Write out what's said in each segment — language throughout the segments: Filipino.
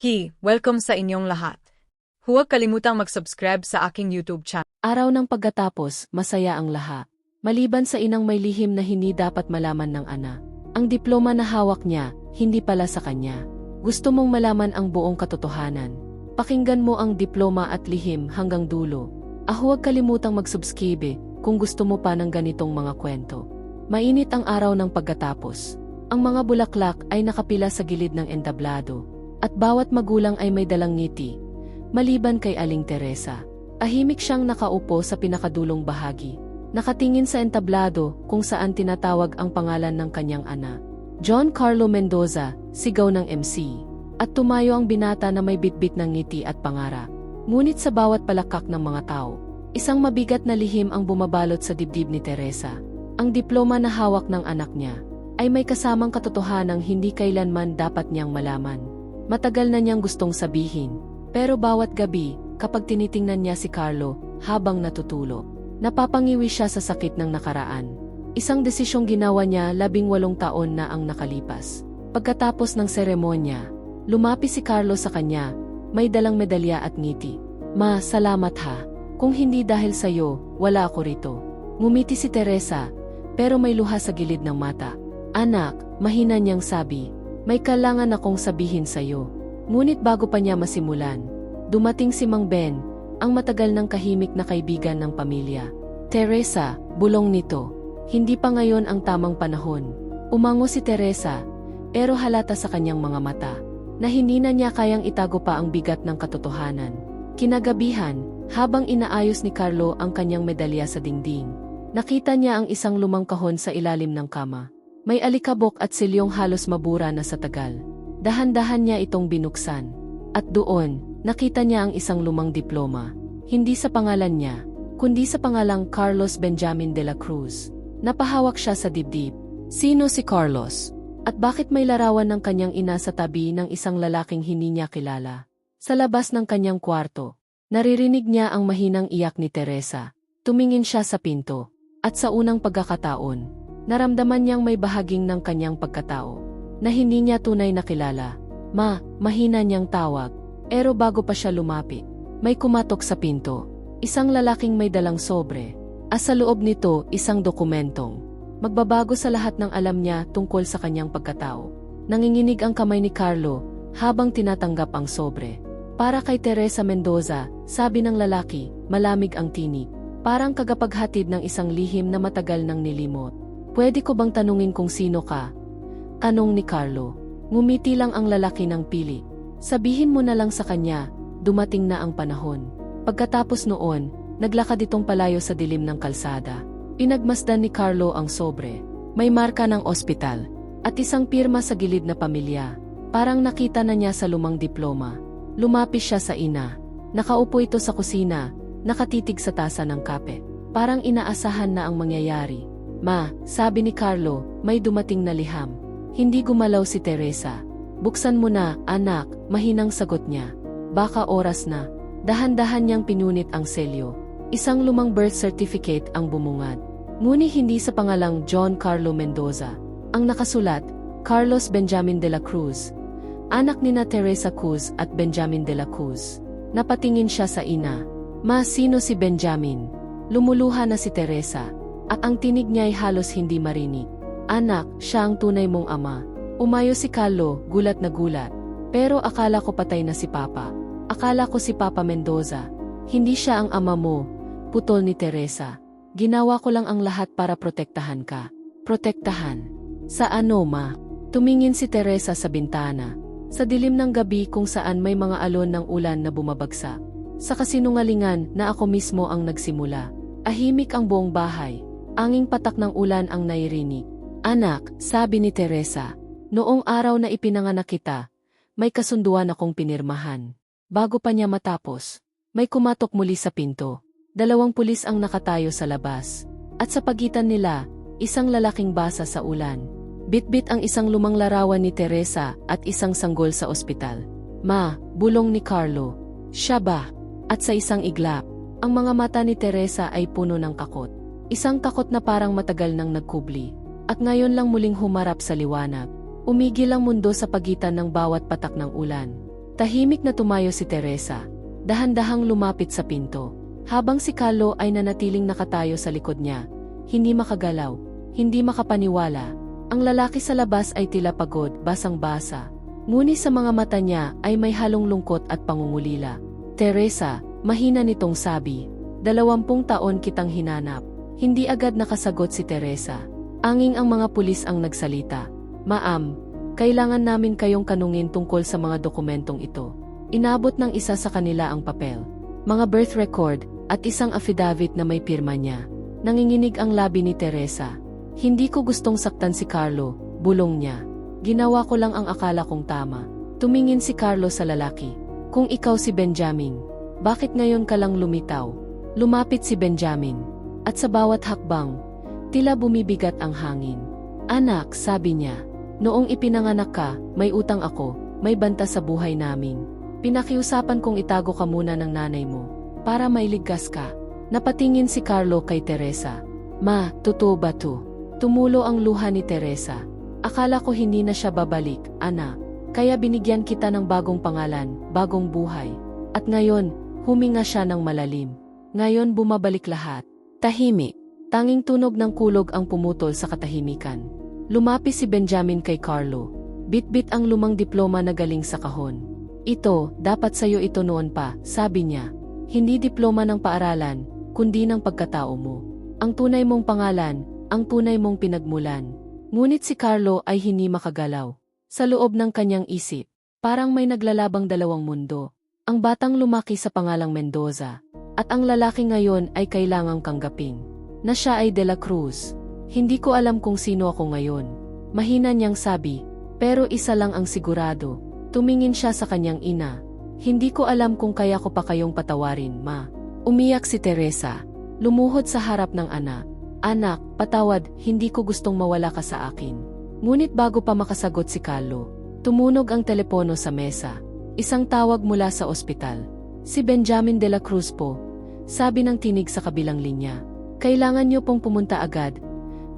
Hi, welcome sa inyong lahat. Huwag kalimutang mag-subscribe sa aking YouTube channel. Araw ng pagkatapos, masaya ang lahat. Maliban sa inang may lihim na hindi dapat malaman ng ana. Ang diploma na hawak niya, hindi pala sa kanya. Gusto mong malaman ang buong katotohanan. Pakinggan mo ang diploma at lihim hanggang dulo. Ah huwag kalimutang mag-subscribe kung gusto mo pa ng ganitong mga kwento. Mainit ang araw ng pagkatapos. Ang mga bulaklak ay nakapila sa gilid ng entablado. At bawat magulang ay may dalang ngiti. Maliban kay Aling Teresa. Ahimik siyang nakaupo sa pinakadulong bahagi. Nakatingin sa entablado kung saan tinatawag ang pangalan ng kanyang ana. John Carlo Mendoza, sigaw ng MC. At tumayo ang binata na may bitbit ng ngiti at pangara. Ngunit sa bawat palakak ng mga tao, isang mabigat na lihim ang bumabalot sa dibdib ni Teresa. Ang diploma na hawak ng anak niya ay may kasamang katotohanang hindi kailanman dapat niyang malaman. Matagal na niyang gustong sabihin, pero bawat gabi, kapag tinitingnan niya si Carlo, habang natutulog, napapangiwi siya sa sakit ng nakaraan. Isang desisyong ginawa niya labing walong taon na ang nakalipas. Pagkatapos ng seremonya, lumapi si Carlo sa kanya, may dalang medalya at ngiti. Ma, salamat ha. Kung hindi dahil sa'yo, wala ako rito. Ngumiti si Teresa, pero may luha sa gilid ng mata. Anak, mahina niyang sabi, may kailangan akong sabihin sa'yo. Ngunit bago pa niya masimulan, dumating si Mang Ben, ang matagal ng kahimik na kaibigan ng pamilya. Teresa, bulong nito. Hindi pa ngayon ang tamang panahon. Umango si Teresa, pero halata sa kanyang mga mata, na hindi na niya kayang itago pa ang bigat ng katotohanan. Kinagabihan, habang inaayos ni Carlo ang kanyang medalya sa dingding, nakita niya ang isang lumang kahon sa ilalim ng kama. May alikabok at silyong halos mabura na sa tagal. Dahan-dahan niya itong binuksan. At doon, nakita niya ang isang lumang diploma. Hindi sa pangalan niya, kundi sa pangalang Carlos Benjamin de la Cruz. Napahawak siya sa dibdib. Sino si Carlos? At bakit may larawan ng kanyang ina sa tabi ng isang lalaking hindi niya kilala? Sa labas ng kanyang kwarto, naririnig niya ang mahinang iyak ni Teresa. Tumingin siya sa pinto. At sa unang pagkakataon, naramdaman niyang may bahaging ng kanyang pagkatao na hindi niya tunay na kilala. Ma, mahina niyang tawag. Pero bago pa siya lumapit, may kumatok sa pinto. Isang lalaking may dalang sobre. At sa loob nito, isang dokumentong. Magbabago sa lahat ng alam niya tungkol sa kanyang pagkatao. Nanginginig ang kamay ni Carlo habang tinatanggap ang sobre. Para kay Teresa Mendoza, sabi ng lalaki, malamig ang tinig. Parang kagapaghatid ng isang lihim na matagal nang nilimot. Pwede ko bang tanungin kung sino ka? Tanong ni Carlo. Ngumiti lang ang lalaki ng pili. Sabihin mo na lang sa kanya, dumating na ang panahon. Pagkatapos noon, naglakad itong palayo sa dilim ng kalsada. Pinagmasdan ni Carlo ang sobre. May marka ng ospital. At isang pirma sa gilid na pamilya. Parang nakita na niya sa lumang diploma. Lumapis siya sa ina. Nakaupo ito sa kusina, nakatitig sa tasa ng kape. Parang inaasahan na ang mangyayari. Ma, sabi ni Carlo, may dumating na liham. Hindi gumalaw si Teresa. Buksan mo na, anak, mahinang sagot niya. Baka oras na. Dahan-dahan niyang pinunit ang selyo. Isang lumang birth certificate ang bumungad. Ngunit hindi sa pangalang John Carlo Mendoza. Ang nakasulat, Carlos Benjamin de la Cruz. Anak ni na Teresa Cruz at Benjamin de la Cruz. Napatingin siya sa ina. Ma, sino si Benjamin? Lumuluha na si Teresa. At ang tinig niya ay halos hindi marinig. Anak, siya ang tunay mong ama. Umayo si Carlo, gulat na gulat. Pero akala ko patay na si Papa. Akala ko si Papa Mendoza. Hindi siya ang ama mo. Putol ni Teresa. Ginawa ko lang ang lahat para protektahan ka. Protektahan. Sa ano ma? Tumingin si Teresa sa bintana. Sa dilim ng gabi kung saan may mga alon ng ulan na bumabagsak. Sa kasinungalingan na ako mismo ang nagsimula. Ahimik ang buong bahay. Anging patak ng ulan ang nairinig. Anak, sabi ni Teresa, noong araw na ipinanganak kita, may kasunduan akong pinirmahan. Bago pa niya matapos, may kumatok muli sa pinto. Dalawang pulis ang nakatayo sa labas. At sa pagitan nila, isang lalaking basa sa ulan. Bitbit ang isang lumang larawan ni Teresa at isang sanggol sa ospital. Ma, bulong ni Carlo. Siya ba? At sa isang iglap, ang mga mata ni Teresa ay puno ng kakot. Isang takot na parang matagal nang nagkubli. At ngayon lang muling humarap sa liwanag. Umigil ang mundo sa pagitan ng bawat patak ng ulan. Tahimik na tumayo si Teresa. Dahan-dahang lumapit sa pinto. Habang si Carlo ay nanatiling nakatayo sa likod niya. Hindi makagalaw. Hindi makapaniwala. Ang lalaki sa labas ay tila pagod, basang-basa. Ngunit sa mga mata niya ay may halong lungkot at pangungulila. Teresa, mahina nitong sabi. Dalawampung taon kitang hinanap. Hindi agad nakasagot si Teresa. Anging ang mga pulis ang nagsalita. Maam, kailangan namin kayong kanungin tungkol sa mga dokumentong ito. Inabot ng isa sa kanila ang papel. Mga birth record at isang affidavit na may pirma niya. Nanginginig ang labi ni Teresa. Hindi ko gustong saktan si Carlo, bulong niya. Ginawa ko lang ang akala kong tama. Tumingin si Carlo sa lalaki. Kung ikaw si Benjamin, bakit ngayon ka lang lumitaw? Lumapit si Benjamin. At sa bawat hakbang, tila bumibigat ang hangin. Anak, sabi niya, noong ipinanganak ka, may utang ako, may banta sa buhay namin. Pinakiusapan kong itago ka muna ng nanay mo, para mailigtas ka. Napatingin si Carlo kay Teresa. Ma, totoo ba to? Tumulo ang luha ni Teresa. Akala ko hindi na siya babalik, ana. Kaya binigyan kita ng bagong pangalan, bagong buhay. At ngayon, huminga siya ng malalim. Ngayon bumabalik lahat. Tahimik. Tanging tunog ng kulog ang pumutol sa katahimikan. Lumapi si Benjamin kay Carlo. Bit-bit ang lumang diploma na galing sa kahon. Ito, dapat sa'yo ito noon pa, sabi niya. Hindi diploma ng paaralan, kundi ng pagkatao mo. Ang tunay mong pangalan, ang tunay mong pinagmulan. Ngunit si Carlo ay hindi makagalaw. Sa loob ng kanyang isip, parang may naglalabang dalawang mundo. Ang batang lumaki sa pangalang Mendoza, at ang lalaki ngayon ay kailangang kanggapin. Na siya ay De La Cruz. Hindi ko alam kung sino ako ngayon. Mahina niyang sabi, pero isa lang ang sigurado. Tumingin siya sa kanyang ina. Hindi ko alam kung kaya ko pa kayong patawarin, ma. Umiyak si Teresa. Lumuhod sa harap ng anak. Anak, patawad, hindi ko gustong mawala ka sa akin. Ngunit bago pa makasagot si Carlo, tumunog ang telepono sa mesa. Isang tawag mula sa ospital. Si Benjamin de la Cruz po. Sabi ng tinig sa kabilang linya. Kailangan niyo pong pumunta agad.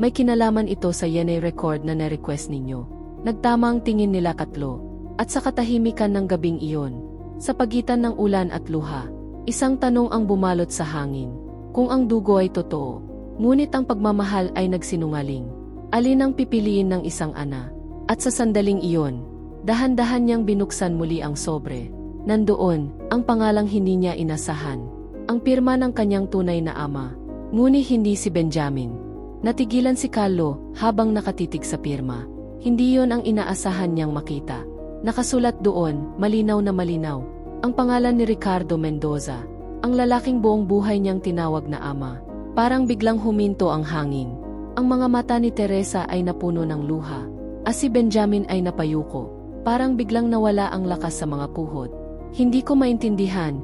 May kinalaman ito sa Yene record na na-request ninyo. Nagtama ang tingin nila katlo. At sa katahimikan ng gabing iyon, sa pagitan ng ulan at luha, isang tanong ang bumalot sa hangin. Kung ang dugo ay totoo, ngunit ang pagmamahal ay nagsinungaling. Alin ang pipiliin ng isang ana? At sa sandaling iyon, dahan-dahan niyang binuksan muli ang sobre. Nandoon, ang pangalang hindi niya inasahan. Ang pirma ng kanyang tunay na ama. Ngunit hindi si Benjamin. Natigilan si Carlo habang nakatitig sa pirma. Hindi yon ang inaasahan niyang makita. Nakasulat doon, malinaw na malinaw, ang pangalan ni Ricardo Mendoza, ang lalaking buong buhay niyang tinawag na ama. Parang biglang huminto ang hangin. Ang mga mata ni Teresa ay napuno ng luha. As si Benjamin ay napayuko. Parang biglang nawala ang lakas sa mga puhod. Hindi ko maintindihan.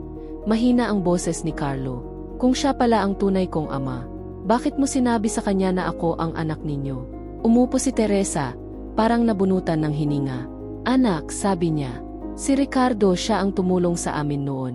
Mahina ang boses ni Carlo. Kung siya pala ang tunay kong ama, bakit mo sinabi sa kanya na ako ang anak ninyo? Umupo si Teresa, parang nabunutan ng hininga. Anak, sabi niya. Si Ricardo siya ang tumulong sa amin noon.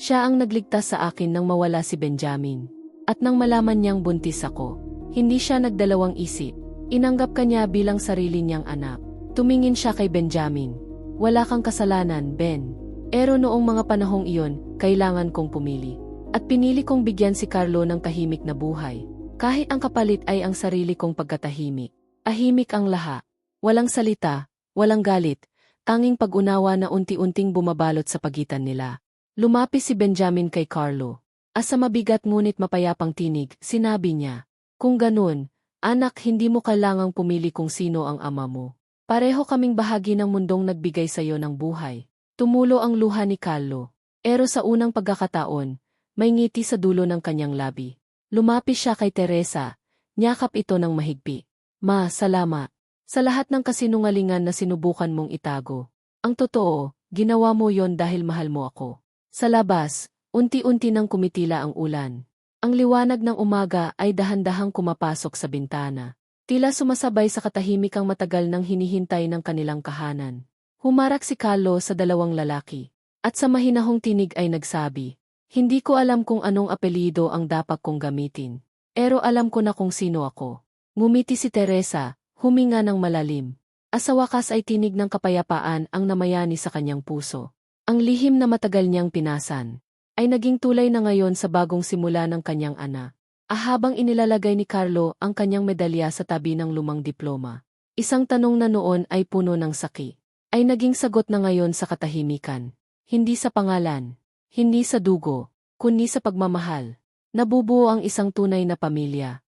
Siya ang nagligtas sa akin nang mawala si Benjamin. At nang malaman niyang buntis ako, hindi siya nagdalawang isip. Inanggap ka niya bilang sarili niyang anak. Tumingin siya kay Benjamin. Wala kang kasalanan, Ben. Pero noong mga panahong iyon, kailangan kong pumili. At pinili kong bigyan si Carlo ng tahimik na buhay. Kahit ang kapalit ay ang sarili kong pagkatahimik. Ahimik ang laha. Walang salita, walang galit, tanging pag-unawa na unti-unting bumabalot sa pagitan nila. Lumapi si Benjamin kay Carlo. Asa mabigat ngunit mapayapang tinig, sinabi niya, Kung ganun, anak hindi mo kailangang pumili kung sino ang ama mo. Pareho kaming bahagi ng mundong nagbigay sa iyo ng buhay. Tumulo ang luha ni Carlo. Pero sa unang pagkakataon, may ngiti sa dulo ng kanyang labi. Lumapi siya kay Teresa, nyakap ito ng mahigpi. Ma, salamat. Sa lahat ng kasinungalingan na sinubukan mong itago. Ang totoo, ginawa mo yon dahil mahal mo ako. Sa labas, unti-unti nang kumitila ang ulan. Ang liwanag ng umaga ay dahan-dahang kumapasok sa bintana. Tila sumasabay sa katahimikang matagal nang hinihintay ng kanilang kahanan. Humarak si Carlo sa dalawang lalaki. At sa mahinahong tinig ay nagsabi, Hindi ko alam kung anong apelido ang dapat kong gamitin. Pero alam ko na kung sino ako. Ngumiti si Teresa, Huminga ng malalim. Asa wakas ay tinig ng kapayapaan ang namayani sa kanyang puso. Ang lihim na matagal niyang pinasan, ay naging tulay na ngayon sa bagong simula ng kanyang ana. Ahabang inilalagay ni Carlo ang kanyang medalya sa tabi ng lumang diploma. Isang tanong na noon ay puno ng saki. Ay naging sagot na ngayon sa katahimikan. Hindi sa pangalan, hindi sa dugo, kundi sa pagmamahal. Nabubuo ang isang tunay na pamilya.